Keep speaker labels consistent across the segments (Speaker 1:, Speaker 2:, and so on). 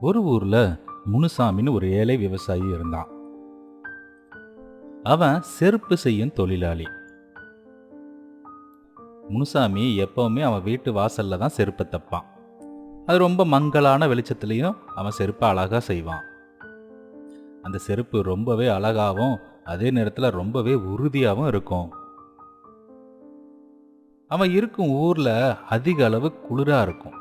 Speaker 1: ஒரு ஊர்ல முனுசாமின்னு ஒரு ஏழை விவசாயி இருந்தான். அவன் செருப்பு செய்யும் தொழிலாளி. முனுசாமி எப்பவுமே அவன் வீட்டு வாசல்ல தான் செருப்பை தப்பான். அது ரொம்ப மங்கலான வெளிச்சத்துலேயும் அவன் செருப்பை அழகாக செய்வான். அந்த செருப்பு ரொம்பவே அழகாகவும் அதே நேரத்தில் ரொம்பவே உறுதியாகவும் இருக்கும். அவன் இருக்கும் ஊரில் அதிக அளவு குளிராக இருக்கும்.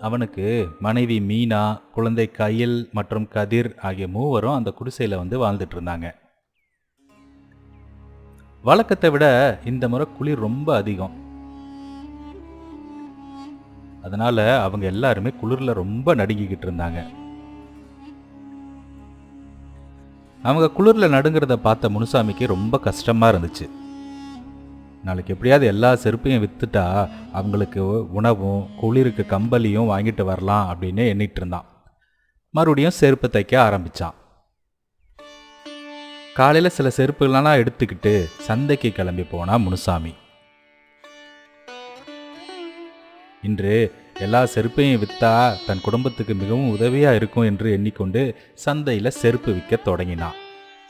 Speaker 1: அவனுக்கு மனைவி மீனா குழந்தை கயில் மற்றும் கதிர் ஆகிய மூவரும் அந்த குடிசையில் வந்து வாழ்ந்துட்டு இருந்தாங்க வழக்கத்தை விட இந்த முறை குளிர் ரொம்ப அதிகம். அதனால அவங்க எல்லாருமே குளிரில் ரொம்ப நடுங்கிக்கிட்டு இருந்தாங்க அவங்க குளிரில் நடுங்கிறத பார்த்த முனுசாமிக்கு ரொம்ப கஷ்டமாக இருந்துச்சு. நாளைக்கு எப்படியாவது எல்லா செருப்பையும் வித்துட்டா அவங்களுக்கு உணவும் குளிருக்கு கம்பளியும் வாங்கிட்டு வரலாம் அப்படின்னு எண்ணிட்டு இருந்தான். மறுபடியும் செருப்பு தைக்க ஆரம்பிச்சான். காலையில் சில செருப்புகளெல்லாம் எடுத்துக்கிட்டு சந்தைக்கு கிளம்பி போனா முனுசாமி. இன்று எல்லா செருப்பையும் வித்தா தன் குடும்பத்துக்கு மிகவும் உதவியாக இருக்கும் என்று எண்ணிக்கொண்டு சந்தையில் செருப்பு விற்க தொடங்கினான்.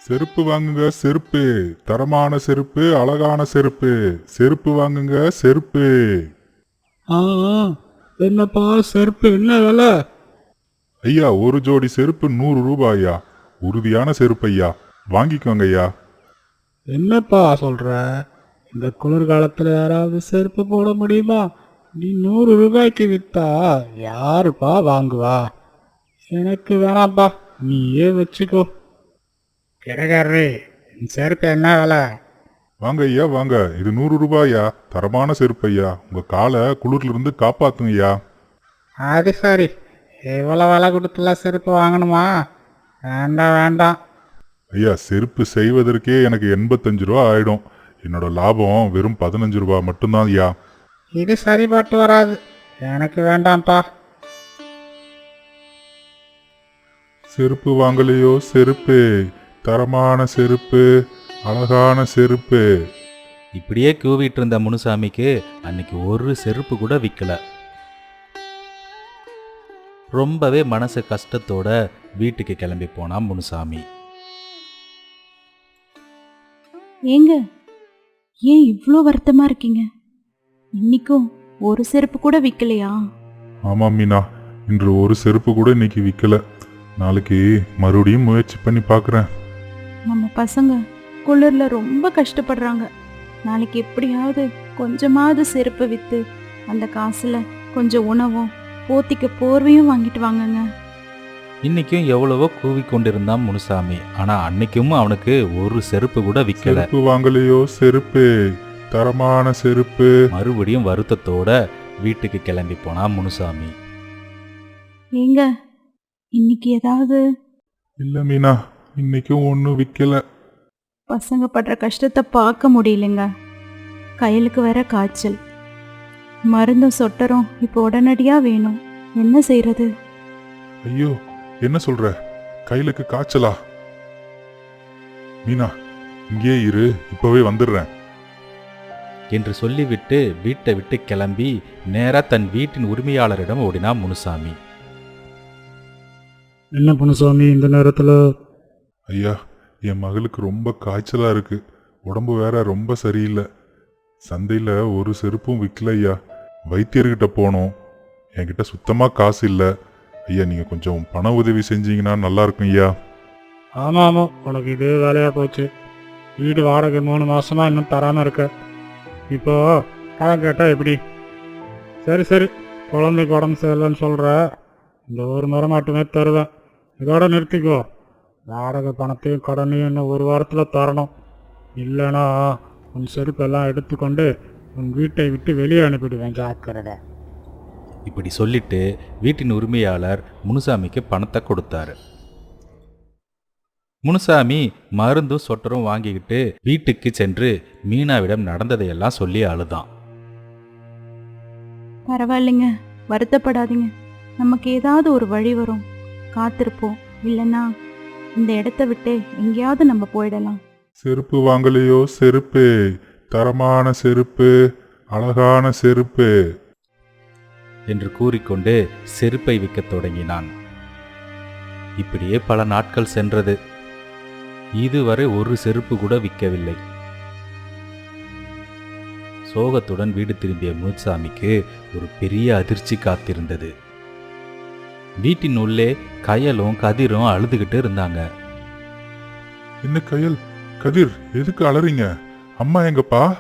Speaker 2: செருப்பு வாங்குங்க செருப்பு. தரமான செருப்பு அழகான செருப்பு. செருப்பு வாங்குங்க செருப்பு.
Speaker 3: ஆ என்னப்பா செருப்பு என்ன விலை?
Speaker 2: ஐயா ஒரு ஜோடி செருப்பு நூறு ரூபாய் உறுதியான செருப்பு ஐயா வாங்கிக்கோங்க ஐயா
Speaker 3: என்னப்பா சொல்ற? இந்த குளிர்காலத்துல யாராவது செருப்பு போட முடியுமா? நீ நூறு ரூபாய்க்கு வித்தா யாருப்பா வாங்குவா? எனக்கு வேணாம்ப்பா நீயே வச்சுக்கோ. கிடக்காரே செருப்பு என்ன விலை?
Speaker 2: வாங்க ஐயா வாங்க. இது நூறு ரூபாயா தரமான செருப்பு ஐயா உங்க காலை குளிர்ல இருந்து ஐயா
Speaker 3: அது சரி. எவ்வளோ விலை கொடுத்துலாம் செருப்பு வாங்கணுமா? வேண்டாம் வேண்டாம்.
Speaker 2: ஐயா செருப்பு செய்வதற்கே எனக்கு எண்பத்தஞ்சு ரூபா ஆயிடும். என்னோட லாபம் வெறும் பதினஞ்சு ரூபா மட்டும்தான் ஐயா
Speaker 3: இது சரிப்பட்டு வராது. எனக்கு வேண்டாம்ப்பா.
Speaker 2: செருப்பு வாங்கலையோ? செருப்பு. தரமான செருப்பு அழகான செருப்பு.
Speaker 1: இப்படியே கூவிட்டு இருந்த முனுசாமிக்கு அன்னைக்கு ஒரு செருப்பு கூட விற்கல ரொம்பவே மனசு கஷ்டத்தோட வீட்டுக்கு கிளம்பி போனான் முனுசாமி.
Speaker 4: ஏங்க ஏன் இவ்வளோ வருத்தமா இருக்கீங்க? இன்னைக்கும் ஒரு செருப்பு கூட விற்கலையா
Speaker 2: ஆமா மீனா. இன்று ஒரு செருப்பு கூட இன்னைக்கு விற்கல நாளைக்கு மறுபடியும் முயற்சி பண்ணி பார்க்குறேன்
Speaker 4: நம்ம பசங்க குளிர்ல ரொம்ப கஷ்டப்படுறாங்க. நாளைக்கு எப்படியாவது கொஞ்சமாவது செருப்பு விற்று அந்த காசுல கொஞ்சம் உணவும் போத்திக்க போர்வையும் வாங்கிட்டு வாங்கங்க.
Speaker 1: இன்னைக்கும் எவ்வளவோ கூவி கொண்டிருந்தான் முனுசாமி. ஆனா அன்னைக்கும் அவனுக்கு ஒரு செருப்பு கூட விற்கல
Speaker 2: செருப்பு வாங்கலையோ? செருப்பு. தரமான செருப்பு.
Speaker 1: மறுபடியும் வருத்தத்தோட வீட்டுக்கு கிளம்பி போனான் முனுசாமி.
Speaker 4: ஏங்க இன்னைக்கு ஏதாவது
Speaker 2: இல்ல மீனா. இன்னைக்கும் ஒன்றும் விற்கல
Speaker 4: பசங்க படுற கஷ்டத்தை பார்க்க முடியலைங்க. கையலுக்கு வேற காய்ச்சல். மருந்தும் சொட்டரும் இப்போ உடனடியாக வேணும். என்ன செய்யறது
Speaker 2: ஐயோ என்ன சொல்ற? கையிலுக்கு காய்ச்சலா? மீனா இங்கே இரு இப்பவே வந்துடுறேன்.
Speaker 1: என்று சொல்லிவிட்டு வீட்டை விட்டு கிளம்பி நேரா தன் வீட்டின் உரிமையாளரிடம் ஓடினான் முனுசாமி.
Speaker 3: என்ன பொண்ணுசாமி இந்த நேரத்துல
Speaker 2: ஐயா என் மகளுக்கு ரொம்ப காய்ச்சலாக இருக்கு. உடம்பு வேற ரொம்ப சரியில்லை. சந்தையில் ஒரு செருப்பும் விற்கல ஐயா. வைத்தியர்கிட்ட போனோம். என்கிட்ட சுத்தமாக காசு இல்லை. ஐயா நீங்கள் கொஞ்சம் பண உதவி செஞ்சீங்கன்னா நல்லா இருக்கும் ஐயா.
Speaker 3: ஆமாம் ஆமாம் உனக்கு இதே வேலையாக போச்சு. வீடு வாடகை மூணு மாதமாக இன்னும் தராமல் இருக்க. இப்போ பணம் கேட்டால் எப்படி? சரி சரி. குழந்தைக்கு உடம்பு சரியில்லைன்னு சொல்கிற இந்த ஒரு முறை மட்டுமே தருவேன். இதோட நிறுத்திக்கோ. வாடகை பணத்தையும் கடனையும் இன்னும் ஒரு வாரத்தில் தரணும். இல்லைன்னா உன் செருப்பெல்லாம் எடுத்துக்கொண்டு உன் வீட்டை விட்டு வெளியே அனுப்பிடுவேன் ஜாக்கிரதை.
Speaker 1: இப்படி சொல்லிட்டு வீட்டின் உரிமையாளர் முனுசாமிக்கு பணத்தை கொடுத்தாரு. முனுசாமி மருந்தும் சொட்டரும் வாங்கிக்கிட்டு வீட்டுக்கு சென்று மீனாவிடம் நடந்ததையெல்லாம் சொல்லி அழுதான்.
Speaker 4: பரவாயில்லைங்க வருத்தப்படாதீங்க. நமக்கு ஏதாவது ஒரு வழி வரும். காத்திருப்போம் இல்லைன்னா இந்த இடத்த விட்டு எங்கேயாவது நம்ம போயிடலாம்.
Speaker 2: செருப்பு வாங்கலையோ? செருப்பு. தரமான செருப்பு. அழகான செருப்பு.
Speaker 1: என்று கூறிக்கொண்டு செருப்பை விற்கத் தொடங்கினான். இப்படியே பல நாட்கள் சென்றது. இதுவரை ஒரு செருப்பு கூட விற்கவில்லை. சோகத்துடன் வீடு திரும்பிய முனுசாமிக்கு ஒரு பெரிய அதிர்ச்சி காத்திருந்தது. வீட்டின் உள்ளே கயலும் கதிரும் அழுதுகிட்டு இருந்தாங்க.
Speaker 2: என்ன கயல்? கதிர் எதுக்கு அலறீங்க? அம்மா எங்கப்பா?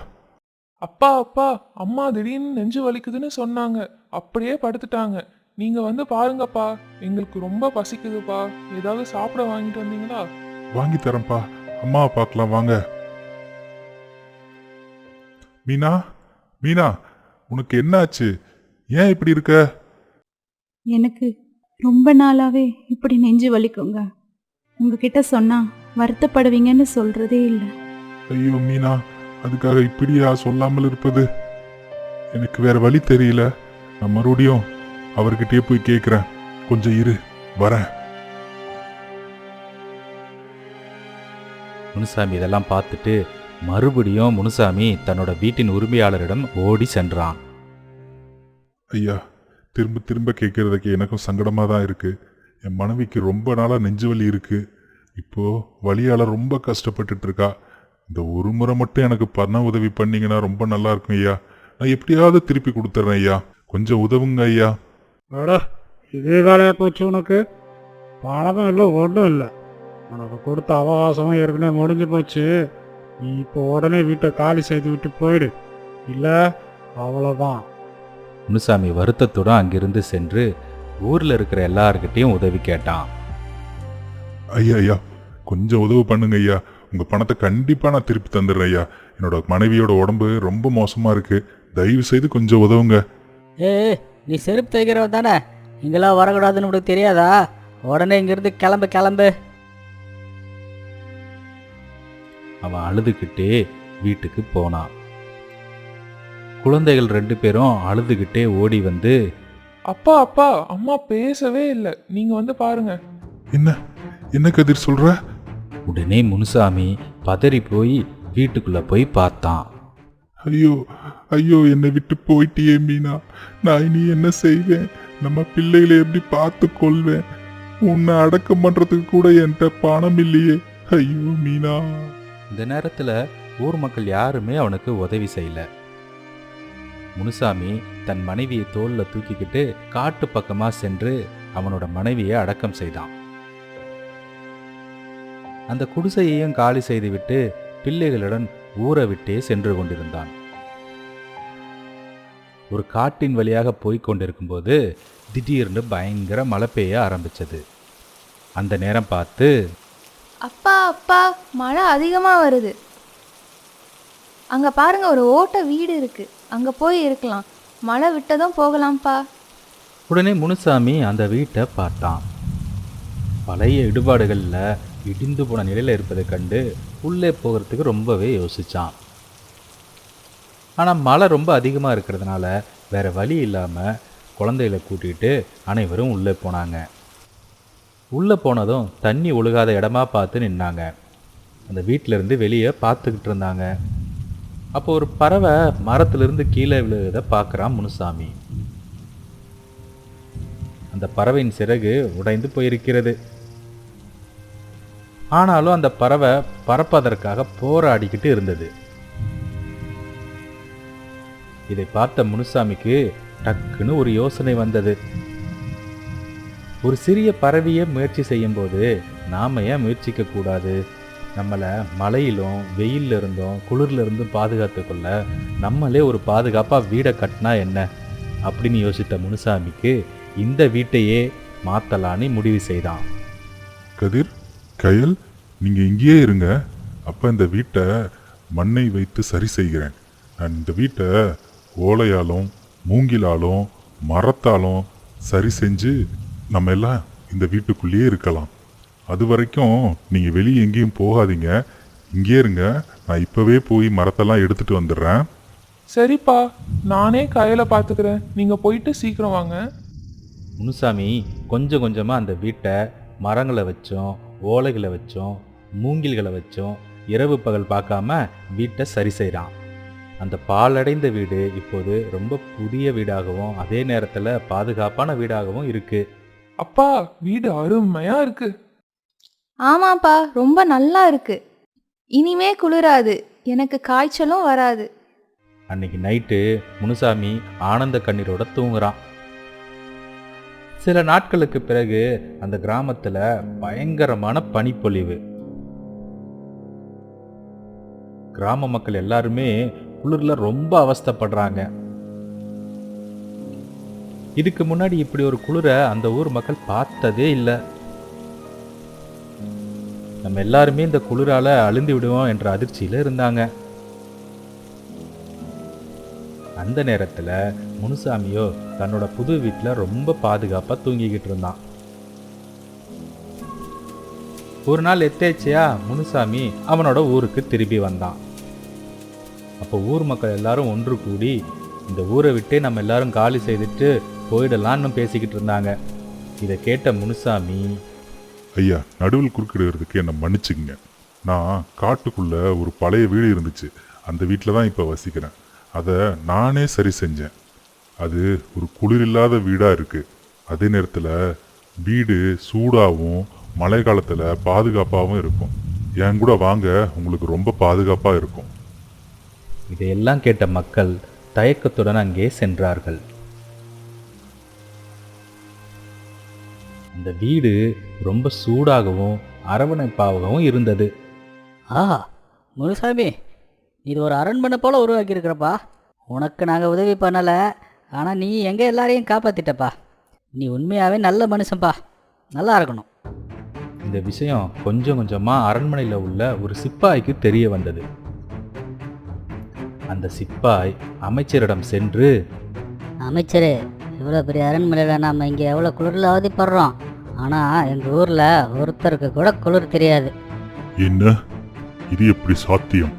Speaker 5: அப்பா அப்பா அம்மா திடீர்னு நெஞ்சு வலிக்குதுன்னு சொன்னாங்க. அப்படியே படுத்துட்டாங்க. நீங்க வந்து பாருங்கப்பா. எங்களுக்கு ரொம்ப பசிக்குதுப்பா. ஏதாவது சாப்பிட வாங்கிட்டு வந்தீங்களா?
Speaker 2: வாங்கி தரேன்ப்பா. அம்மாவை பார்க்கலாம் வாங்க. மீனா? மீனா உனக்கு என்ன ஆச்சு ஏன் இப்படி இருக்க?
Speaker 4: எனக்கு ரொம்ப நாளாவே இப்படி நெஞ்சு வலிக்குங்க. உங்ககிட்ட சொன்னா வருத்தப்படுவீங்கன்னு சொல்றதே இல்லை.
Speaker 2: ஐயோ மீனா அதுக்காக இப்படியா சொல்லாமல் இருப்பது? எனக்கு வேற வழி தெரியல. நான் மறுபடியும் அவர்கிட்டயே போய் கேட்குறேன் கொஞ்சம் இரு வரேன்.
Speaker 1: முனுசாமி இதெல்லாம் பார்த்துட்டு மறுபடியும் முனுசாமி தன்னோட வீட்டின் உரிமையாளரிடம் ஓடி சென்றான்.
Speaker 2: ஐயா திரும்ப திரும்ப கேட்கறதுக்கு எனக்கும் சங்கடமாக தான் இருக்குது என் மனைவிக்கு ரொம்ப நாளாக நெஞ்சு வலி இருக்குது இப்போ வழியால் ரொம்ப கஷ்டப்பட்டுட்ருக்கா. இந்த ஒரு முறை மட்டும் எனக்கு பண உதவி பண்ணிங்கன்னா ரொம்ப நல்லா இருக்கும் ஐயா. நான் எப்படியாவது திருப்பி கொடுத்துட்றேன் ஐயா. கொஞ்சம் உதவுங்க ஐயா.
Speaker 3: அடா இதே வேலையா போச்சு உனக்கு? பணமும் இல்லை ஒன்றும் இல்லை. உனக்கு கொடுத்த அவகாசமும் ஏற்கனவே முடிஞ்சு போச்சு. நீ இப்போ உடனே வீட்டை காலி செய்து விட்டு போயிடு. இல்லை அவ்வளோதான்
Speaker 1: முனுசாமி வருத்தத்துடன் அங்கிருந்து சென்று ஊர்ல இருக்கிற எல்லார்கிட்டையும் உதவி கேட்டான்.
Speaker 2: ஐயா ஐயா கொஞ்சம் உதவு பண்ணுங்க ஐயா. உங்க பணத்தை கண்டிப்பா நான் திருப்பி தந்துடுறேன் ஐயா. என்னோட மனைவியோட உடம்பு ரொம்ப மோசமா இருக்கு. தயவு செய்து கொஞ்சம் உதவுங்க.
Speaker 6: ஏய் நீ செருப்பு தைக்கிறவ தானே? இங்கெல்லாம் வரக்கூடாதுன்னு உனக்கு தெரியாதா? உடனே இங்கிருந்து கிளம்பு கிளம்பு.
Speaker 1: அவன் அழுதுகிட்டே வீட்டுக்கு போனான். குழந்தைகள் ரெண்டு பேரும் அழுதுகிட்டே ஓடி வந்து
Speaker 5: அப்பா அப்பா அம்மா பேசவே இல்லை. நீங்க வந்து பாருங்க.
Speaker 2: என்ன? என்ன கதிர் சொல்ற?
Speaker 1: உடனே முனுசாமி பதறி போய் வீட்டுக்குள்ள போய் பார்த்தான்.
Speaker 2: ஐயோ ஐயோ என்னை விட்டு போயிட்டியே மீனா. நான் இனி என்ன செய்வேன்? நம்ம பிள்ளைகளை எப்படி பார்த்து கொள்வேன்? உன்னை அடக்கம் பண்றதுக்கு கூட என்கிட்ட பணம் இல்லையே. ஐயோ மீனா.
Speaker 1: இந்த நேரத்துல ஊர் மக்கள் யாருமே அவனுக்கு உதவி செய்யல. முனுசாமி தன் மனைவியை தோல்ல தூக்கிக்கிட்டு காட்டு பக்கமா சென்று அவனோட மனைவியை அடக்கம் செய்தான். அந்த குடிசையையும் காலி செய்துவிட்டு பிள்ளைகளுடன் ஊரை விட்டே சென்று கொண்டிருந்தான். ஒரு காட்டின் வழியாக போய்க் கொண்டிருக்கும்போது திடீர்னு பயங்கர மழை பெய்ய ஆரம்பிச்சது. அந்த நேரம் பார்த்து
Speaker 7: அப்பா அப்பா மழை அதிகமாக வருது. அங்கே பாருங்க ஒரு ஓட்ட வீடு இருக்கு. அங்கே போய் இருக்கலாம். மழை விட்டதும் போகலாம்ப்பா.
Speaker 1: உடனே முனுசாமி அந்த வீட்டை பார்த்தான். பழைய இடுபாடுகளில் இடிந்து போன நிலையில் இருப்பதை கண்டு உள்ளே போகிறதுக்கு ரொம்பவே யோசித்தான் ஆனால் மழை ரொம்ப அதிகமாக இருக்கிறதுனால வேறு வழி இல்லாமல் குழந்தைகளை கூட்டிகிட்டு அனைவரும் உள்ளே போனாங்க. உள்ளே போனதும் தண்ணி ஒழுகாத இடமா பார்த்து நின்னாங்க. அந்த வீட்டிலேருந்து வெளியே பார்த்துக்கிட்டு இருந்தாங்க. அப்போ ஒரு பறவை மரத்திலிருந்து கீழே விழுகிறத பார்க்குறான் முனுசாமி. அந்த பறவையின் சிறகு உடைந்து போயிருக்கிறது. ஆனாலும் அந்த பறவை பறப்பதற்காக போராடிக்கிட்டு இருந்தது. இதை பார்த்த முனுசாமிக்கு டக்குன்னு ஒரு யோசனை வந்தது. ஒரு சிறிய பறவையை முயற்சி செய்யும்போது நாம ஏன் முயற்சிக்க கூடாது நம்மளை மழையிலும் வெயில்ல இருந்தும் குளிர்ல இருந்தும் பாதுகாத்துக்கொள்ள நம்மளே ஒரு பாதுகாப்பாக வீடை கட்டினா என்ன? அப்படின்னு யோசித்த முனுசாமிக்கு இந்த வீட்டையே மாற்றலான்னு முடிவு செய்தான்.
Speaker 2: கதிர் கயல் நீங்கள் இங்கேயே இருங்க. அப்போ இந்த வீட்டை மண்ணை வைத்து சரி செய்கிறேன். நான் இந்த வீட்டை ஓலையாலும் மூங்கிலாலும் மரத்தாலும் சரி செஞ்சு நம்ம எல்லாம் இந்த வீட்டுக்குள்ளேயே இருக்கலாம். அது வரைக்கும் நீங்க வெளியே எங்கேயும் போகாதீங்க. இங்கே இருங்க. நான் இப்பவே போய் மரத்தெல்லாம் எடுத்துட்டு வந்துடுறேன்.
Speaker 5: சரிப்பா. நானே கையில பார்த்துக்கிறேன். நீங்க போயிட்டு சீக்கிரம் வாங்க.
Speaker 1: முனுசாமி கொஞ்சம் கொஞ்சமாக அந்த வீட்டை மரங்களை வச்சும் ஓலைகளை வச்சும் மூங்கில்களை வச்சும் இரவு பகல் பார்க்காம வீட்டை சரி செய்கிறான் அந்த பாலடைந்த வீடு இப்போது ரொம்ப புதிய வீடாகவும் அதே நேரத்தில் பாதுகாப்பான வீடாகவும் இருக்கு.
Speaker 5: அப்பா வீடு அருமையா இருக்கு.
Speaker 7: ஆமாப்பா ரொம்ப நல்லா இருக்கு. இனிமே குளிராது. எனக்கு காய்ச்சலும் வராது.
Speaker 1: அன்னைக்கு நைட்டு முனுசாமி ஆனந்த கண்ணீரோட தூங்குறான். சில நாட்களுக்கு பிறகு அந்த கிராமத்துல பயங்கரமான பனிப்பொழிவு. கிராம மக்கள் எல்லாருமே குளிர்ல ரொம்ப அவஸ்தைப்படுறாங்க. இதுக்கு முன்னாடி இப்படி ஒரு குளிரை அந்த ஊர் மக்கள் பார்த்ததே இல்லை. நம்ம எல்லாருமே இந்த குளிரால அழுந்து விடுவோம் என்ற அதிர்ச்சியில இருந்தாங்க. அந்த நேரத்துல முனுசாமியோ தன்னோட புது வீட்டுல ரொம்ப பாதுகாப்பா தூங்கிக்கிட்டு இருந்தான். ஒரு நாள் எத்தேச்சையா முனுசாமி அவனோட ஊருக்கு திரும்பி வந்தான். அப்போ ஊர் மக்கள் எல்லாரும் ஒன்று கூடி இந்த ஊரை விட்டே நம்ம எல்லாரும் காலி செய்துட்டு போயிடலான்னு பேசிக்கிட்டு இருந்தாங்க. இதை கேட்ட முனுசாமி
Speaker 2: ஐயா நடுவில் குறுக்கிடுறதுக்கு என்னை மன்னிச்சுக்குங்க. நான் காட்டுக்குள்ள ஒரு பழைய வீடு இருந்துச்சு. அந்த வீட்டில் தான் இப்போ வசிக்கிறேன். அதை நானே சரி செஞ்சேன். அது ஒரு குளிரில்லாத வீடாக இருக்குது அதே நேரத்தில் வீடு சூடாகவும் மழை காலத்தில் பாதுகாப்பாகவும் இருக்கும். என் கூட வாங்க உங்களுக்கு ரொம்ப பாதுகாப்பாக இருக்கும்.
Speaker 1: இதையெல்லாம் கேட்ட மக்கள் தயக்கத்துடன் அங்கே சென்றார்கள். அந்த வீடு ரொம்ப சூடாகவும் அரவணைப்பாகவும் இருந்தது.
Speaker 6: ஆ முனுசாமி இது ஒரு அரண்மனை போல் உருவாக்கியிருக்கிறப்பா. உனக்கு நாங்கள் உதவி பண்ணலை ஆனால் நீ எங்கே எல்லாரையும் காப்பாற்றிட்டப்பா நீ உண்மையாகவே நல்ல மனுஷன்ப்பா நல்லா இருக்கணும்.
Speaker 1: இந்த விஷயம் கொஞ்சம் கொஞ்சமாக அரண்மனையில் உள்ள ஒரு சிப்பாய்க்கு தெரிய வந்தது. அந்த சிப்பாய் அமைச்சரிடம் சென்று
Speaker 8: அமைச்சரே இவ்வளோ பெரிய அரண்மனையில் நாம் இங்கே எவ்வளோ குளிரில் அவதிப்படுறோம் ஆனால் எங்கள் ஊரில் ஒருத்தருக்கு கூட குளிர் தெரியாது.
Speaker 2: என்ன? இது எப்படி சாத்தியம்?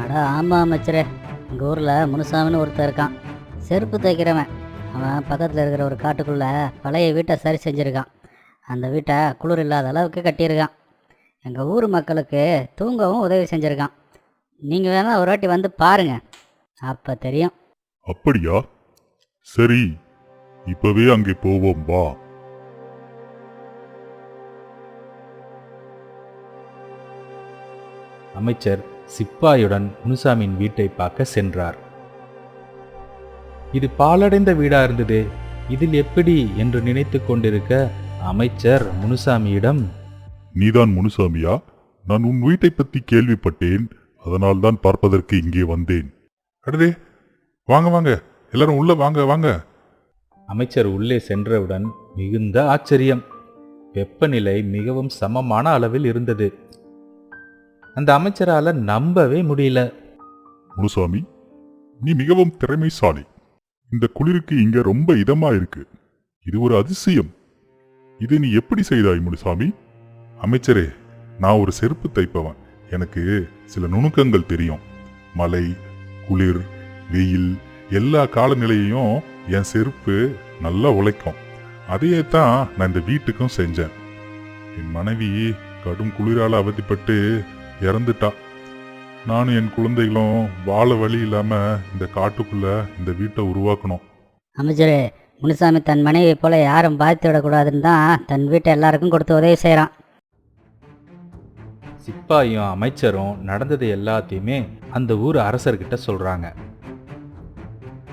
Speaker 8: அட ஆமாம் அமைச்சரே. எங்கள் ஊரில் முனுசாமின்னு ஒருத்தன் இருக்கான். செருப்பு தைக்கிறவன் அவன் பக்கத்தில் இருக்கிற ஒரு காட்டுக்குள்ளே பழைய வீட்டை சரி செஞ்சுருக்கான். அந்த வீட்டை குளிர் இல்லாத அளவுக்கு கட்டியிருக்கான். எங்கள் ஊர் மக்களுக்கு தூங்கவும் உதவி செஞ்சுருக்கான். நீங்கள் வேணால் ஒரு வாட்டி வந்து பாருங்கள் அப்போ தெரியும்.
Speaker 2: அப்படியா? சரி. இப்பவே அங்கே போவோம் வா.
Speaker 1: அமைச்சர் சிப்பாயுடன் முனுசாமியின் வீட்டை பார்க்க சென்றார். இது பாலடைந்த வீடா இருந்தது இதில் எப்படி என்று நினைத்து கொண்டிருக்க அமைச்சர் முனுசாமியிடம்
Speaker 2: நீதான் முனுசாமியா? நான் உன் வீட்டை பத்தி கேள்விப்பட்டேன் அதனால் தான் பார்ப்பதற்கு இங்கே வந்தேன். அடடே வாங்க வாங்க எல்லாரும் உள்ள வாங்க வாங்க.
Speaker 1: அமைச்சர் உள்ளே சென்றவுடன் மிகுந்த ஆச்சரியம். வெப்பநிலை மிகவும் சமமான அளவில் இருந்தது. அந்த அமைச்சரால நம்பவே முடியல.
Speaker 2: முனுசாமி நீ மிகவும் திறமைசாலி. இந்த குளிருக்கு இங்க ரொம்ப இதமா இருக்கு. இது ஒரு அதிசயம். இதை நீ எப்படி செய்தாய் முனுசாமி? அமைச்சரே நான் ஒரு செருப்பு தைப்பவன். எனக்கு சில நுணுக்கங்கள் தெரியும். மலை குளிர் வெயில் எல்லா காலநிலையையும் என் செருப்பு நல்லா உழைக்கும். அதையே தான் நான் இந்த வீட்டுக்கும் செஞ்சேன். என் மனைவி கடும் குளிரால அவதிப்பட்டு இறந்துட்டா. நானும் என் குழந்தைகளும் வாழ வழி இல்லாம இந்த காட்டுக்குள்ள இந்த வீட்டை உருவாக்கணும்.
Speaker 8: அமைச்சரே முனுசாமி தன் மனைவி போல யாரும் பாதித்து விடக்கூடாதுன்னு தான் தன் வீட்டை எல்லாருக்கும் கொடுத்து உதவி செய்கிறான்
Speaker 1: சிப்பாயும் அமைச்சரும் நடந்தது எல்லாத்தையுமே அந்த ஊர் அரசர்கிட்ட சொல்றாங்க.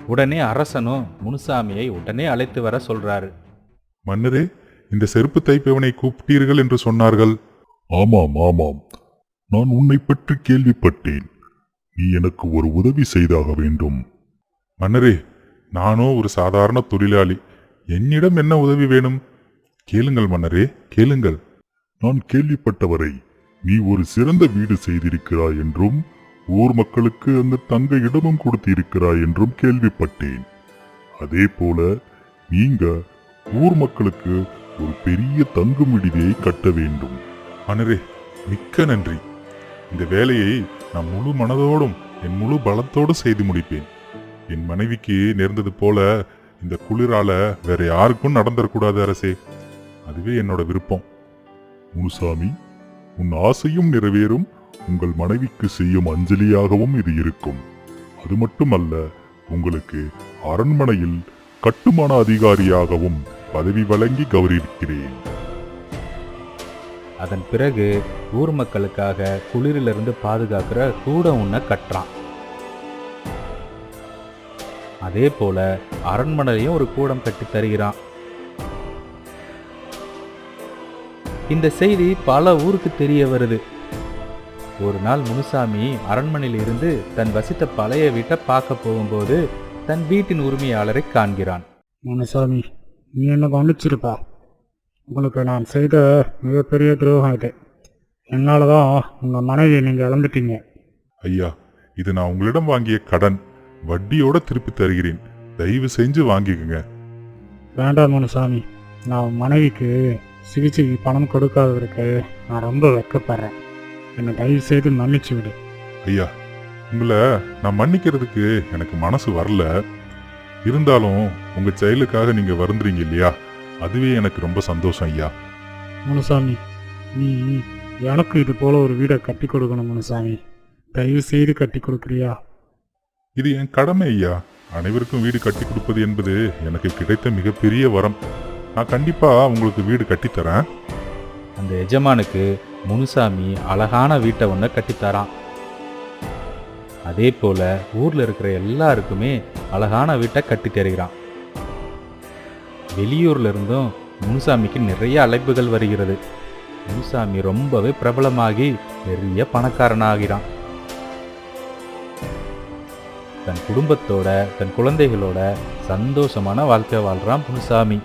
Speaker 1: உடனே அரசனும் முனுசாமியை உடனே அழைத்து வர சொல்றாரு.
Speaker 2: மன்னரே இந்த செருப்பு தைப்பவனை கூப்பிட்டீர்கள் என்று சொன்னார்கள். ஆமாம் ஆமாம். நான் உன்னை பற்றி கேள்விப்பட்டேன். நீ எனக்கு ஒரு உதவி செய்தாக வேண்டும். மன்னரே நானோ ஒரு சாதாரண தொழிலாளி. என்னிடம் என்ன உதவி வேணும்? கேளுங்கள் மன்னரே கேளுங்கள். நான் கேள்விப்பட்டவரை நீ ஒரு சிறந்த வீடு செய்திருக்கிறாய் என்றும் ஊர் மக்களுக்கு அந்த தங்க இடமும் கொடுத்திருக்கிறாய் என்றும் கேள்விப்பட்டேன். அதே போல நீங்க ஊர் மக்களுக்கு ஒரு பெரிய தங்கும் விடுதியை கட்ட வேண்டும். அனரே மிக்க நன்றி. இந்த வேலையை நான் முழு மனதோடும் என் முழு பலத்தோடும் செய்து முடிப்பேன். என் மனைவிக்கு நேர்ந்தது போல இந்த குளிரால வேற யாருக்கும் நடந்துடக்கூடாது அரசே. அதுவே என்னோட விருப்பம். முனுசாமி உன் ஆசையும் நிறைவேறும். உங்கள் மனைவிக்கு செய்யும் அஞ்சலியாகவும் இது இருக்கும். அது மட்டுமல்ல உங்களுக்கு அரண்மனையில் கட்டுமான அதிகாரியாகவும் பதவி வழங்கி கௌரவிக்கிறேன்.
Speaker 1: அதன் பிறகு ஊர் மக்களுக்காக குளிரிலிருந்து பாதுகாக்கிற கூடம் உன்னை கட்டுறான். அதே போல அரண்மனையும் ஒரு கூடம் கட்டி தருகிறான். இந்த செய்தி பல ஊருக்கு தெரிய வருது. ஒரு நாள் முனுசாமி அரண்மனையில் இருந்து தன் வசித்த பழைய வீட்டை பார்க்க போகும்போது தன் வீட்டின் உரிமையாளரை காண்கிறான்.
Speaker 3: முனுசாமி நீ என்ன மன்னிச்சிருப்பா உங்களுக்கு நான் செய்த மிகப்பெரிய துரோகம் இது. என்னால் தான் உங்கள் மனைவியை நீங்கள் இழந்துட்டீங்க.
Speaker 2: ஐயா இது நான் உங்களிடம் வாங்கிய கடன். வட்டியோட திருப்பி தருகிறேன். தயவு செஞ்சு வாங்கிக்கங்க.
Speaker 3: வேண்டாம் முனுசாமி. நான் மனைவிக்கு சிகிச்சைக்கு பணம் கொடுக்காததற்கு நான் ரொம்ப வெட்கப்படுறேன். என்னை தயவு செய்து மன்னிச்சு விடு
Speaker 2: ஐயா உங்களை நான் மன்னிக்கிறதுக்கு எனக்கு மனசு வரல. இருந்தாலும் உங்க செயலுக்காக நீங்க வருந்துறீங்க இல்லையா? அதுவே எனக்கு ரொம்ப சந்தோஷம் ஐயா.
Speaker 3: முனுசாமி நீ எனக்கு இது போல ஒரு வீடை கட்டி கொடுக்கணும் முனுசாமி. தயவு செய்து கட்டி கொடுக்குறியா?
Speaker 2: இது என் கடமை ஐயா. அனைவருக்கும் வீடு கட்டி கொடுப்பது என்பது எனக்கு கிடைத்த மிகப்பெரிய வரம். நான் கண்டிப்பா உங்களுக்கு வீடு கட்டித்தரேன்
Speaker 1: அந்த எஜமானுக்கு முனுசாமி அழகான வீட்டை ஒன்று கட்டித்தரான் அதே போல ஊர்ல இருக்கிற எல்லாருக்குமே அழகான வீட்டை கட்டி தருகிறான். வெளியூர்ல இருந்தும் முனுசாமிக்கு நிறைய அழைப்புகள் வருகிறது. முனுசாமி ரொம்பவே பிரபலமாகி பெரிய பணக்காரனாகிறான். தன் குடும்பத்தோட தன் குழந்தைகளோட சந்தோஷமான வாழ்க்கை வாழ்றான் முனுசாமி.